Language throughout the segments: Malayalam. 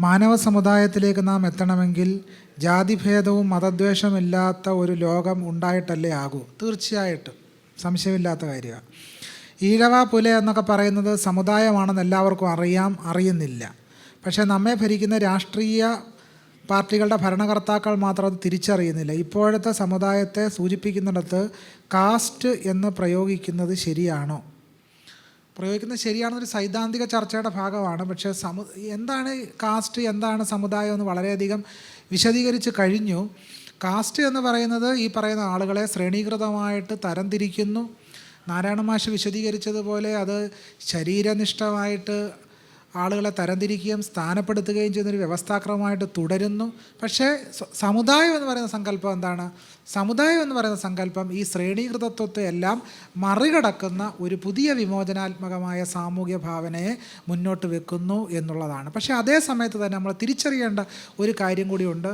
മാനവ സമുദായത്തിലേക്ക് നാം എത്തണമെങ്കിൽ ജാതിഭേദവും മതദ്വേഷമില്ലാത്ത ഒരു ലോകം ഉണ്ടായിട്ടല്ലേ ആകൂ? തീർച്ചയായിട്ടും. സംശയമില്ലാത്ത കാര്യമാണ് ഈഴവ പുല എന്നൊക്കെ പറയുന്നത് സമുദായമാണെന്ന് എല്ലാവർക്കും അറിയാം അറിയുന്നില്ല. പക്ഷേ നമ്മെ ഭരിക്കുന്ന രാഷ്ട്രീയ പാർട്ടികളുടെ ഭരണകർത്താക്കൾ മാത്രം അത് തിരിച്ചറിയുന്നില്ല. ഇപ്പോഴത്തെ സമുദായത്തെ സൂചിപ്പിക്കുന്നിടത്ത് കാസ്റ്റ് എന്ന് പ്രയോഗിക്കുന്നത് ശരിയാണോ? പ്രയോഗിക്കുന്നത് ശരിയാണെന്നൊരു സൈദ്ധാന്തിക ചർച്ചയുടെ ഭാഗമാണ്. പക്ഷേ സമു എന്താണ് കാസ്റ്റ് എന്താണ് സമുദായം എന്ന് വളരെയധികം വിശദീകരിച്ച് കഴിഞ്ഞു. കാസ്റ്റ് എന്ന് പറയുന്നത് ഈ പറയുന്ന ആളുകളെ ശ്രേണീകൃതമായിട്ട് തരംതിരിക്കുന്നു. നാരായണ മാഷ് വിശദീകരിച്ചതുപോലെ അത് ശരീരനിഷ്ഠമായിട്ട് ആളുകളെ തരംതിരിക്കുകയും സ്ഥാനപ്പെടുത്തുകയും ചെയ്യുന്നൊരു വ്യവസ്ഥാക്രമമായിട്ട് തുടരുന്നു. പക്ഷേ സമുദായം എന്ന് പറയുന്ന സങ്കല്പം എന്താണ്? സമുദായം എന്ന് പറയുന്ന സങ്കല്പം ഈ ശ്രേണീകൃതത്വത്തെ എല്ലാം മറികടക്കുന്ന ഒരു പുതിയ വിമോചനാത്മകമായ സാമൂഹ്യ ഭാവനയെ മുന്നോട്ട് വെക്കുന്നു എന്നുള്ളതാണ്. പക്ഷേ അതേ സമയത്ത് തന്നെ നമ്മൾ തിരിച്ചറിയേണ്ട ഒരു കാര്യം കൂടിയുണ്ട്.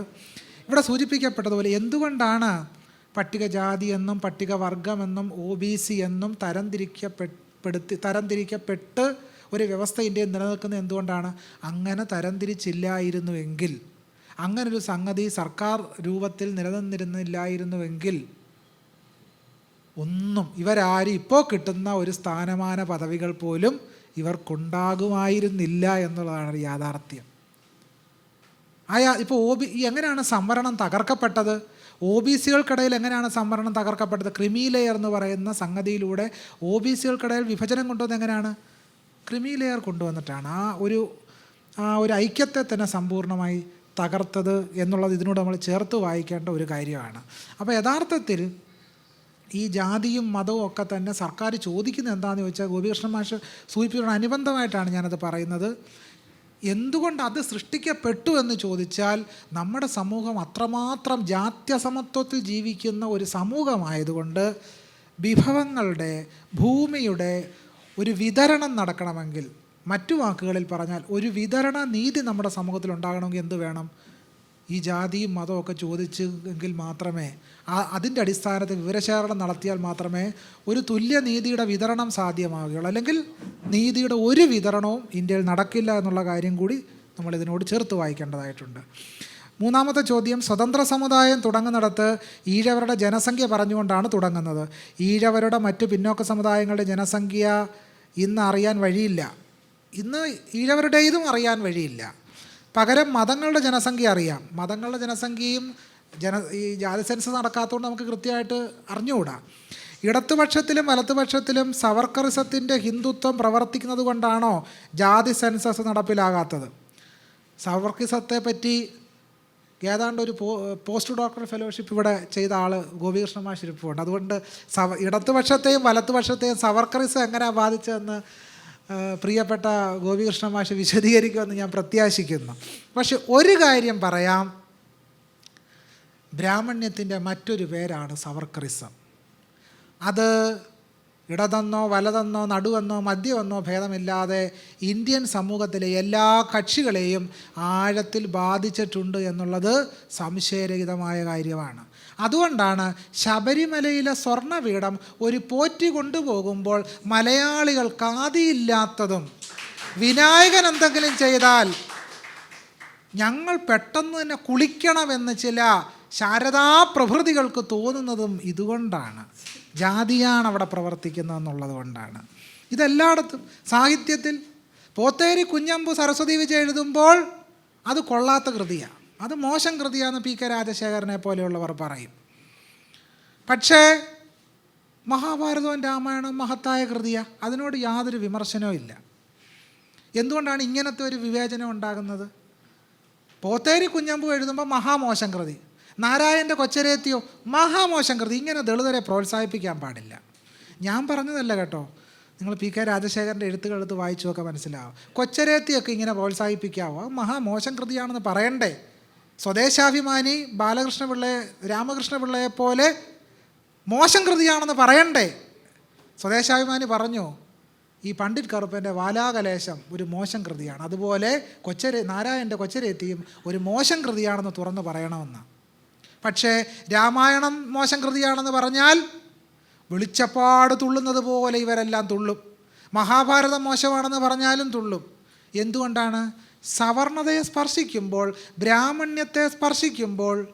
ഇവിടെ സൂചിപ്പിക്കപ്പെട്ടതുപോലെ എന്തുകൊണ്ടാണ് പട്ടികജാതി എന്നും പട്ടികവർഗമെന്നും ഒ ബി സി എന്നും തരംതിരിക്കപ്പെടുത്തി തരംതിരിക്കപ്പെട്ട് ഒരു വ്യവസ്ഥ ഇന്ത്യയിൽ നിലനിൽക്കുന്നത് എന്തുകൊണ്ടാണ്? അങ്ങനെ തരംതിരിച്ചില്ലായിരുന്നുവെങ്കിൽ. അങ്ങനൊരു സംഗതി സർക്കാർ രൂപത്തിൽ നിലനിന്നിരുന്നില്ലായിരുന്നുവെങ്കിൽ ഒന്നും ഇവരാരും ഇപ്പോൾ കിട്ടുന്ന ഒരു സ്ഥാനമാന പദവികൾ പോലും ഇവർക്കുണ്ടാകുമായിരുന്നില്ല എന്നുള്ളതാണ് യാഥാർത്ഥ്യം. അയാ ഇപ്പോൾ ഒ ബി എങ്ങനെയാണ് സംവരണം തകർക്കപ്പെട്ടത്? ഒ ബി സികൾക്കിടയിൽ എങ്ങനെയാണ് സംവരണം തകർക്കപ്പെട്ടത്? ക്രിമി ലെയർ എന്ന് പറയുന്ന സംഗതിയിലൂടെ ഒ ബി സികൾക്കിടയിൽ വിഭജനം കൊണ്ടുവന്നത് എങ്ങനെയാണ്? ക്രിമി ലെയർ കൊണ്ടുവന്നിട്ടാണ് ആ ഒരു ആ ഒരു ഐക്യത്തെ തന്നെ സമ്പൂർണമായി തകർത്തത് എന്നുള്ളത് ഇതിനോട് നമ്മൾ ചേർത്ത് വായിക്കേണ്ട ഒരു കാര്യമാണ്. അപ്പോൾ യഥാർത്ഥത്തിൽ ഈ ജാതിയും മതവും ഒക്കെ തന്നെ സർക്കാർ ചോദിക്കുന്നത് എന്താണെന്ന് ചോദിച്ചാൽ ഗോപികൃഷ്ണൻ മാഷ് സൂചിപ്പിക്കുന്ന അനുബന്ധമായിട്ടാണ് ഞാനത് പറയുന്നത്. എന്തുകൊണ്ട് അത് സൃഷ്ടിക്കപ്പെട്ടു എന്ന് ചോദിച്ചാൽ നമ്മുടെ സമൂഹം അത്രമാത്രം ജാത്യസമത്വത്തിൽ ജീവിക്കുന്ന ഒരു സമൂഹമായതുകൊണ്ട് വിഭവങ്ങളുടെ ഭൂമിയുടെ ഒരു വിതരണം നടക്കണമെങ്കിൽ മറ്റു വാക്കുകളിൽ പറഞ്ഞാൽ ഒരു വിതരണ നീതി നമ്മുടെ സമൂഹത്തിൽ ഉണ്ടാകണമെങ്കിൽ എന്ത് വേണം? ഈ ജാതിയും മതവും ഒക്കെ ചോദിച്ച് എങ്കിൽ മാത്രമേ അതിന്റെ അടിസ്ഥാനത്തിൽ വിവരശേഖരണം നടത്തിയാൽ മാത്രമേ ഒരു തുല്യ നീതിയുടെ വിതരണം സാധ്യമാവുകയുള്ളൂ. അല്ലെങ്കിൽ നീതിയുടെ ഒരു വിതരണവും ഇന്ത്യയിൽ നടക്കില്ല എന്നുള്ള കാര്യം കൂടി നമ്മൾ ഇതിനോട് ചേർത്ത് വായിക്കേണ്ടതായിട്ടുണ്ട്. മൂന്നാമത്തെ ചോദ്യം സ്വതന്ത്ര സമുദായം തുടങ്ങുന്നിടത്ത് ഈഴവരുടെ ജനസംഖ്യ പറഞ്ഞുകൊണ്ടാണ് തുടങ്ങുന്നത്. ഈഴവരുടെ മറ്റു പിന്നോക്ക സമുദായങ്ങളുടെ ജനസംഖ്യ ഇന്ന് അറിയാൻ വഴിയില്ല. ഇന്ന് ഈഴവരുടേതും അറിയാൻ വഴിയില്ല. പകരം മതങ്ങളുടെ ജനസംഖ്യ അറിയാം. മതങ്ങളുടെ ജനസംഖ്യയും ജന ഈ ജാതി സെൻസസ് നടക്കാത്തതുകൊണ്ട് നമുക്ക് കൃത്യമായിട്ട് അറിഞ്ഞുകൂടാ. ഇടതുപക്ഷത്തിലും വലതുപക്ഷത്തിലും സവർക്കറിസത്തിന്റെ ഹിന്ദുത്വം പ്രവർത്തിക്കുന്നത് കൊണ്ടാണോ ജാതി സെൻസസ് നടപ്പിലാകാത്തത്? സവർക്കിസത്തെ പറ്റി ഏതാണ്ട് ഒരു പോസ്റ്റ് ഡോക്ടർ ഫെലോഷിപ്പ് ഇവിടെ ചെയ്ത ആൾ ഗോപികൃഷ്ണ മാഷിരിപ്പുണ്ട് അതുകൊണ്ട് സവ ഇടതുപക്ഷത്തെയും വലത്തുപക്ഷത്തെയും സവർക്കറിസം എങ്ങനെയാണ് ബാധിച്ചതെന്ന് പ്രിയപ്പെട്ട ഗോപികൃഷ്ണ മാഷ് വിശദീകരിക്കുമെന്ന് ഞാൻ പ്രത്യാശിക്കുന്നു. പക്ഷെ ഒരു കാര്യം പറയാം. ബ്രാഹ്മണ്യത്തിന്റെ മറ്റൊരു പേരാണ് സവർക്കറിസം. അത് ഇടതെന്നോ വലതെന്നോ നടുവെന്നോ മദ്യമെന്നോ ഭേദമില്ലാതെ ഇന്ത്യൻ സമൂഹത്തിലെ എല്ലാ കക്ഷികളെയും ആഴത്തിൽ ബാധിച്ചിട്ടുണ്ട് എന്നുള്ളത് സംശയരഹിതമായ കാര്യമാണ്. അതുകൊണ്ടാണ് ശബരിമലയിലെ സ്വർണപീഠം ഒരു പോറ്റി കൊണ്ടുപോകുമ്പോൾ മലയാളികൾ കാതിയില്ലാത്തതും വിനായകൻ എന്തെങ്കിലും ചെയ്താൽ ഞങ്ങൾ പെട്ടെന്ന് തന്നെ കുളിക്കണമെന്ന് ചില ശാരദാ പ്രഭൃതികൾക്ക് തോന്നുന്നതും ഇതുകൊണ്ടാണ്. ജാതിയാണ് അവിടെ പ്രവർത്തിക്കുന്നതെന്നുള്ളത് കൊണ്ടാണ്. ഇതെല്ലായിടത്തും സാഹിത്യത്തിൽ പോത്തേരി കുഞ്ഞമ്പു സരസ്വതി വിജയ എഴുതുമ്പോൾ അത് കൊള്ളാത്ത കൃതിയാണ് അത് മോശം കൃതിയാണെന്ന് പി കെ രാജശേഖരനെ പോലെയുള്ളവർ പറയും. പക്ഷേ മഹാഭാരതവും രാമായണവും മഹത്തായ കൃതിയാണ് അതിനോട് യാതൊരു വിമർശനവും ഇല്ല. എന്തുകൊണ്ടാണ് ഇങ്ങനത്തെ ഒരു വിവേചനം ഉണ്ടാകുന്നത്? പോത്തേരി കുഞ്ഞമ്പു എഴുതുമ്പോൾ മഹാമോശം കൃതി. നാരായണന്റെ കൊച്ചരേത്തിയോ? മഹാമോശം കൃതി. ഇങ്ങനെ ദളിതരെ പ്രോത്സാഹിപ്പിക്കാൻ പാടില്ല. ഞാൻ പറഞ്ഞതല്ല കേട്ടോ. നിങ്ങൾ പി കെ രാജശേഖരന്റെ എഴുത്തുകൾ എടുത്ത് വായിച്ചു നോക്കാൻ മനസ്സിലാവും. കൊച്ചരേത്തിയൊക്കെ ഇങ്ങനെ പ്രോത്സാഹിപ്പിക്കാവോ? അത് മഹാമോശം കൃതിയാണെന്ന് പറയണ്ടേ? സ്വദേശാഭിമാനി ബാലകൃഷ്ണപിള്ളയെ രാമകൃഷ്ണപിള്ളയെ പോലെ മോശം കൃതിയാണെന്ന് പറയണ്ടേ? സ്വദേശാഭിമാനി പറഞ്ഞു ഈ പണ്ഡിറ്റ് കറുപ്പന്റെ വാലാകലേശം ഒരു മോശം കൃതിയാണ്. അതുപോലെ കൊച്ചരെ നാരായണന്റെ കൊച്ചരേത്തിയും ഒരു മോശം കൃതിയാണെന്ന് തുറന്ന് പറയണമെന്ന്. പക്ഷേ രാമായണം മോശം കൃതിയാണെന്ന് പറഞ്ഞാൽ വെളിച്ചപ്പാട് തുള്ളുന്നത് പോലെ ഇവരെല്ലാം തുള്ളും. മഹാഭാരതം മോശമാണെന്ന് പറഞ്ഞാലും തുള്ളും. എന്തുകൊണ്ടാണ്? സവർണതയെ സ്പർശിക്കുമ്പോൾ ബ്രാഹ്മണ്യത്തെ സ്പർശിക്കുമ്പോൾ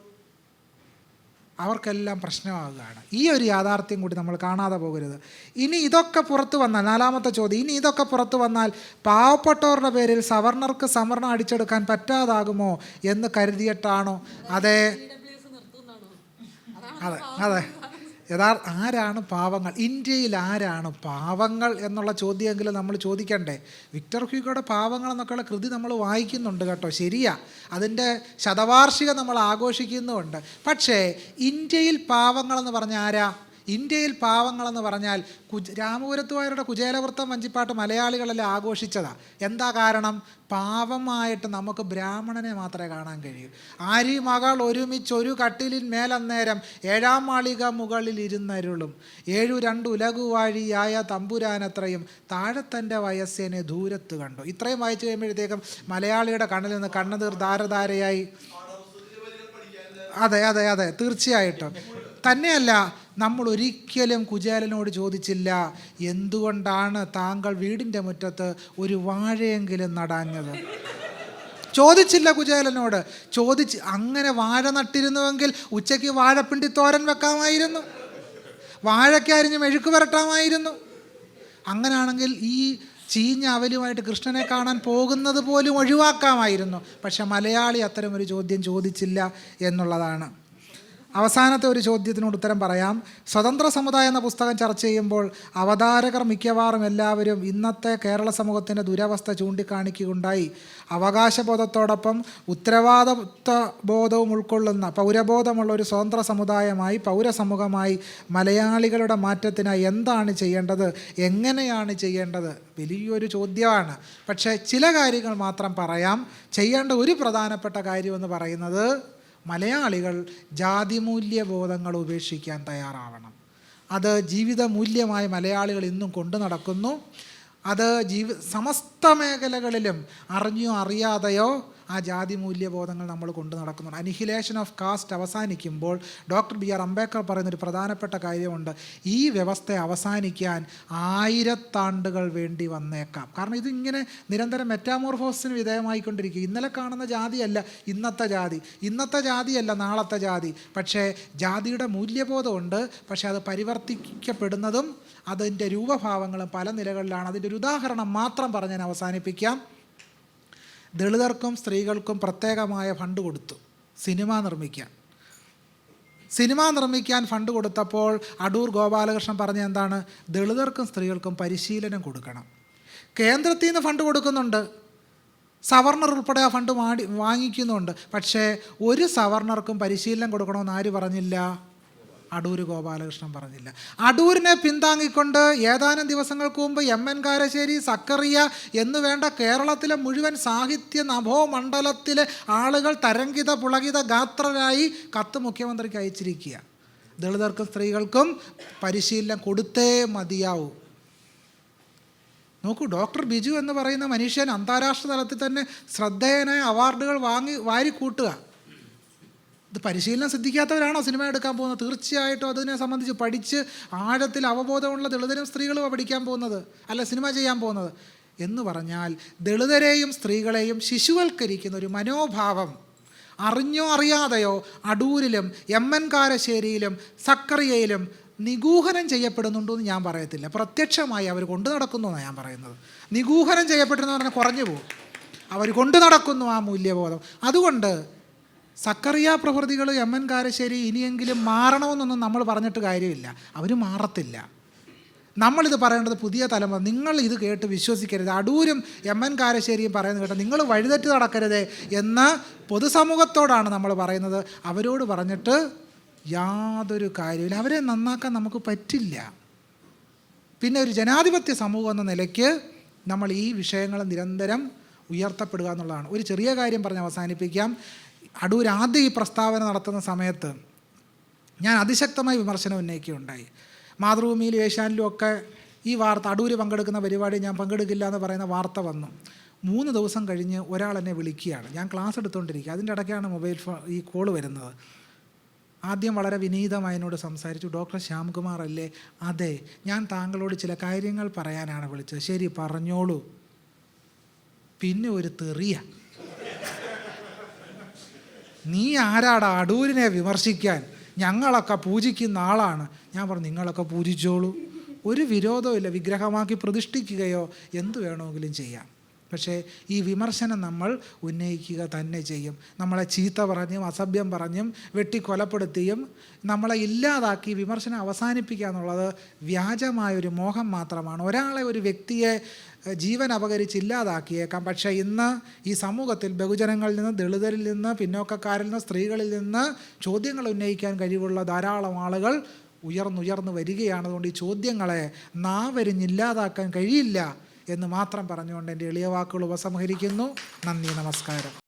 അവർക്കെല്ലാം പ്രശ്നമാകുകയാണ്. ഈ ഒരു യാഥാർത്ഥ്യം കൂടി നമ്മൾ കാണാതെ പോകരുത്. ഇനി ഇതൊക്കെ പുറത്തു വന്നാൽ നാലാമത്തെ ചോദ്യം ഇനി ഇതൊക്കെ പുറത്തു വന്നാൽ പാവപ്പെട്ടവരുടെ പേരിൽ സവർണർക്ക് സംവരണം അടിച്ചെടുക്കാൻ പറ്റാതാകുമോ എന്ന് കരുതിയിട്ടാണോ? അതെ. അതെ അതെ. യഥാർത്ഥ ആരാണ് പാവങ്ങൾ? ഇന്ത്യയിൽ ആരാണ് പാവങ്ങൾ എന്നുള്ള ചോദ്യമെങ്കിലും നമ്മൾ ചോദിക്കണ്ടേ? വിക്ടർ ഹ്യൂഗോയുടെ പാവങ്ങൾ എന്നൊക്കെയുള്ള കൃതി നമ്മൾ വായിക്കുന്നുണ്ട് കേട്ടോ ശരിയാ. അതിന്റെ ശതവാർഷികം നമ്മൾ ആഘോഷിക്കുന്നുമുണ്ട്. പക്ഷേ ഇന്ത്യയിൽ പാവങ്ങളെന്ന് പറഞ്ഞാൽ ആരാ ഇന്ത്യയിൽ പാവങ്ങളെന്ന് പറഞ്ഞാൽ കുജ് രാമപുരത്തുവാരുടെ കുചേലവൃത്തം വഞ്ചിപ്പാട്ട് മലയാളികളെല്ലാം ആഘോഷിച്ചതാ. എന്താ കാരണം? പാവമായിട്ട് നമുക്ക് ബ്രാഹ്മണനെ മാത്രമേ കാണാൻ കഴിയൂ. ആരി മകൾ ഒരുമിച്ച് ഒരു കട്ടിലിൻ മേലന്നേരം ഏഴാം മാളിക മുകളിൽ ഇരുന്നരുളും ഏഴു രണ്ട് ഉലകുവാഴിയായ തമ്പുരാനത്രയും താഴത്തന്റെ വയസ്സിനെ ദൂരത്ത് കണ്ടു. ഇത്രയും വായിച്ചു കഴിയുമ്പോഴത്തേക്കും മലയാളിയുടെ കണ്ണിൽ നിന്ന് കണ്ണുതീർ ധാരധാരയായി. അതെ അതെ അതെ തീർച്ചയായിട്ടും. തന്നെയല്ല നമ്മൾ ഒരിക്കലും കുചേലനോട് ചോദിച്ചില്ല എന്തുകൊണ്ടാണ് താങ്കൾ വീടിന്റെ മുറ്റത്ത് ഒരു വാഴയെങ്കിലും നടാഞ്ഞത്? ചോദിച്ചില്ല കുചേലനോട്. ചോദിച്ച് അങ്ങനെ വാഴ നട്ടിരുന്നുവെങ്കിൽ ഉച്ചയ്ക്ക് വാഴപ്പിണ്ടി തോരൻ വെക്കാമായിരുന്നു. വാഴക്കരിഞ്ഞ് മെഴുക്ക് പുരട്ടാമായിരുന്നു. അങ്ങനെയാണെങ്കിൽ ഈ ചീഞ്ഞ അവലുമായിട്ട് കൃഷ്ണനെ കാണാൻ പോകുന്നത് പോലും ഒഴിവാക്കാമായിരുന്നു. പക്ഷെ മലയാളി അത്തരമൊരു ചോദ്യം ചോദിച്ചില്ല എന്നുള്ളതാണ്. അവസാനത്തെ ഒരു ചോദ്യത്തിനോട് ഉത്തരം പറയാം. സ്വതന്ത്ര സമുദായം എന്ന പുസ്തകം ചർച്ച ചെയ്യുമ്പോൾ അവതാരകർ മിക്കവാറും എല്ലാവരും ഇന്നത്തെ കേരള സമൂഹത്തിന്റെ ദുരവസ്ഥ ചൂണ്ടിക്കാണിക്കുകയുണ്ടായി. അവകാശബോധത്തോടൊപ്പം ഉത്തരവാദിത്വ ബോധവും ഉൾക്കൊള്ളുന്ന പൗരബോധമുള്ള ഒരു സ്വതന്ത്ര സമുദായമായി പൗരസമൂഹമായി മലയാളികളുടെ മാറ്റത്തിനായി എന്താണ് ചെയ്യേണ്ടത്? എങ്ങനെയാണ് ചെയ്യേണ്ടത്? വലിയൊരു ചോദ്യമാണ്. പക്ഷേ ചില കാര്യങ്ങൾ മാത്രം പറയാം. ചെയ്യേണ്ട ഒരു പ്രധാനപ്പെട്ട കാര്യമെന്ന് പറയുന്നത് മലയാളികൾ ജാതിമൂല്യബോധങ്ങൾ ഉപേക്ഷിക്കാൻ തയ്യാറാവണം. അത് ജീവിത മൂല്യമായി മലയാളികൾ ഇന്നും കൊണ്ടു നടക്കുന്നു. അത് ജീവി സമസ്ത മേഖലകളിലും അറിഞ്ഞോ അറിയാതെയോ ആ ജാതി മൂല്യബോധങ്ങൾ നമ്മൾ കൊണ്ടു നടക്കുന്നുണ്ട്. അനിഹിലേഷൻ ഓഫ് കാസ്റ്റ് അവസാനിക്കുമ്പോൾ ഡോക്ടർ ബി ആർ അംബേദ്കർ പറയുന്നൊരു പ്രധാനപ്പെട്ട കാര്യമുണ്ട്. ഈ വ്യവസ്ഥയെ അവസാനിക്കാൻ ആയിരത്താണ്ടുകൾ വേണ്ടി വന്നേക്കാം. കാരണം ഇതിങ്ങനെ നിരന്തരം മെറ്റാമോർഫോസിന് വിധേയമായിക്കൊണ്ടിരിക്കും ഇന്നലെ കാണുന്ന ജാതിയല്ല ഇന്നത്തെ ജാതി. ഇന്നത്തെ ജാതിയല്ല നാളത്തെ ജാതി. പക്ഷേ ജാതിയുടെ മൂല്യബോധമുണ്ട്. പക്ഷേ അത് പരിവർത്തിക്കപ്പെടുന്നതും അതിന്റെ രൂപഭാവങ്ങളും പല നിലകളിലാണ്. അതിന്റെ ഒരു ഉദാഹരണം മാത്രം പറഞ്ഞ് ഞാൻ അവസാനിപ്പിക്കാം. ദളിതർക്കും സ്ത്രീകൾക്കും പ്രത്യേകമായ ഫണ്ട് കൊടുത്തു. സിനിമ നിർമ്മിക്കാൻ. സിനിമ നിർമ്മിക്കാൻ ഫണ്ട് കൊടുത്തപ്പോൾ അടൂർ ഗോപാലകൃഷ്ണൻ പറഞ്ഞ എന്താണ്? ദളിതർക്കും സ്ത്രീകൾക്കും പരിശീലനം കൊടുക്കണം. കേന്ദ്രത്തിൽ നിന്ന് ഫണ്ട് കൊടുക്കുന്നുണ്ട്. സവർണർ ഉൾപ്പെടെ ആ ഫണ്ട് വാടി വാങ്ങിക്കുന്നുണ്ട്. പക്ഷേ ഒരു സവർണർക്കും പരിശീലനം കൊടുക്കണമെന്ന് ആര് പറഞ്ഞില്ല? അടൂര് ഗോപാലകൃഷ്ണൻ പറഞ്ഞില്ല. അടൂരിനെ പിന്താങ്ങിക്കൊണ്ട് ഏതാനും ദിവസങ്ങൾക്ക് മുമ്പ് എം എൻ കാരശ്ശേരി സക്കറിയ എന്ന് വേണ്ട കേരളത്തിലെ മുഴുവൻ സാഹിത്യ നഭോമണ്ഡലത്തിലെ ആളുകൾ തരംഗിത പുളകിത ഗാത്രരായി കത്ത് മുഖ്യമന്ത്രിക്ക് അയച്ചിരിക്കുക. ദളിതർക്കും സ്ത്രീകൾക്കും പരിശീലനം കൊടുത്തേ മതിയാവൂ. നോക്കൂ ഡോക്ടർ ബിജു എന്ന് പറയുന്ന മനുഷ്യൻ അന്താരാഷ്ട്ര തലത്തിൽ തന്നെ ശ്രദ്ധേയനായ അവാർഡുകൾ വാങ്ങി വാരിക്കൂട്ടുക. ഇത് പരിശീലനം സിദ്ധിക്കാത്തവരാണോ സിനിമ എടുക്കാൻ പോകുന്നത്? തീർച്ചയായിട്ടും അതിനെ സംബന്ധിച്ച് പഠിച്ച് ആഴത്തിൽ അവബോധമുള്ള ദളിതരും സ്ത്രീകളും പഠിക്കാൻ പോകുന്നത്. അല്ല സിനിമ ചെയ്യാൻ പോകുന്നത്. എന്ന് പറഞ്ഞാൽ ദളിതരെയും സ്ത്രീകളെയും ശിശുവൽക്കരിക്കുന്ന ഒരു മനോഭാവം അറിഞ്ഞോ അറിയാതെയോ അടൂരിലും എം എൻ സക്കറിയയിലും നിഗൂഹനം ചെയ്യപ്പെടുന്നുണ്ടോ എന്ന് ഞാൻ പറയത്തില്ല. പ്രത്യക്ഷമായി അവർ കൊണ്ടു നടക്കുന്നു എന്നാണ് ഞാൻ പറയുന്നത്. നിഗൂഹനം ചെയ്യപ്പെട്ടെന്ന് പറഞ്ഞാൽ കുറഞ്ഞു പോകും. അവർ കൊണ്ടു നടക്കുന്നു ആ മൂല്യബോധം. അതുകൊണ്ട് സക്കറിയ പ്രവൃത്തികൾ എം എൻ കാരശ്ശേരി ഇനിയെങ്കിലും മാറണമെന്നൊന്നും നമ്മൾ പറഞ്ഞിട്ട് കാര്യമില്ല. അവർ മാറത്തില്ല. നമ്മളിത് പറയേണ്ടത് പുതിയ തലമുറ നിങ്ങൾ ഇത് കേട്ട് വിശ്വസിക്കരുത്. അടൂരും എം എൻ കാരശ്ശേരിയും പറയുന്നത് കേട്ടോ നിങ്ങൾ വഴിതെറ്റ് നടക്കരുത് എന്ന് പൊതുസമൂഹത്തോടാണ് നമ്മൾ പറയുന്നത്. അവരോട് പറഞ്ഞിട്ട് യാതൊരു കാര്യമില്ല അവരെ നന്നാക്കാൻ നമുക്ക് പറ്റില്ല. പിന്നെ ഒരു ജനാധിപത്യ സമൂഹം എന്ന നിലയ്ക്ക് നമ്മൾ ഈ വിഷയങ്ങൾ നിരന്തരം ഉയർത്തപ്പെടുക എന്നുള്ളതാണ്. ഒരു ചെറിയ കാര്യം പറഞ്ഞ് അവസാനിപ്പിക്കാം. അടൂർ ആദ്യം ഈ പ്രസ്താവന നടത്തുന്ന സമയത്ത് ഞാൻ അതിശക്തമായി വിമർശനം ഉന്നയിക്കുകയുണ്ടായി. മാതൃഭൂമിയിലും ഏഷ്യാനിലും ഒക്കെ ഈ വാർത്ത അടൂര് പങ്കെടുക്കുന്ന പരിപാടി ഞാൻ പങ്കെടുക്കില്ല എന്ന് പറയുന്ന വാർത്ത വന്നു. മൂന്ന് ദിവസം കഴിഞ്ഞ് ഒരാൾ എന്നെ വിളിക്കുകയാണ്. ഞാൻ ക്ലാസ് എടുത്തുകൊണ്ടിരിക്കുക അതിന്റെ ഇടയ്ക്കാണ് മൊബൈൽ ഫോൺ ഈ കോൾ വരുന്നത്. ആദ്യം വളരെ വിനീതമായി എന്നോട് സംസാരിച്ചു. ഡോക്ടർ ശ്യാംകുമാർ അല്ലേ? അതെ. ഞാൻ താങ്കളോട് ചില കാര്യങ്ങൾ പറയാനാണ് വിളിച്ചത്. ശരി പറഞ്ഞോളൂ. പിന്നെ ഒരു തെറിയ. നീ ആരാടാ അടൂരിനെ വിമർശിക്കാൻ? ഞങ്ങളൊക്കെ പൂജിക്കുന്ന ആളാണ്. ഞാൻ പറഞ്ഞു നിങ്ങളൊക്കെ പൂജിച്ചോളൂ. ഒരു വിരോധമില്ല വിഗ്രഹമാക്കി പ്രതിഷ്ഠിക്കുകയോ എന്തു വേണമെങ്കിലും ചെയ്യാം. പക്ഷേ ഈ വിമർശനം നമ്മൾ ഉന്നയിക്കുക തന്നെ ചെയ്യും. നമ്മളെ ചീത്ത പറഞ്ഞും അസഭ്യം പറഞ്ഞും വെട്ടിക്കൊലപ്പെടുത്തിയും നമ്മളെ ഇല്ലാതാക്കി വിമർശനം അവസാനിപ്പിക്കുക എന്നുള്ളത് വ്യാജമായൊരു മോഹം മാത്രമാണ്. ഒരാളെ ഒരു വ്യക്തിയെ ജീവൻ അപകരിച്ച് ഇല്ലാതാക്കിയേക്കാം. പക്ഷേ ഇന്ന് ഈ സമൂഹത്തിൽ ബഹുജനങ്ങളിൽ നിന്ന് ദളിതരിൽ നിന്ന് പിന്നോക്കക്കാരിൽ നിന്ന് സ്ത്രീകളിൽ നിന്ന് ചോദ്യങ്ങൾ ഉന്നയിക്കാൻ കഴിവുള്ള ധാരാളം ആളുകൾ ഉയർന്നുയർന്നു വരികയാണ്. അതുകൊണ്ട് ഈ ചോദ്യങ്ങളെ നാവരിഞ്ഞില്ലാതാക്കാൻ കഴിയില്ല. എന്ന് മാത്രം പറഞ്ഞുകൊണ്ട് എന്റെ എളിയ വാക്കുകൾ ഉപസംഹരിക്കുന്നു. നന്ദി നമസ്കാരം.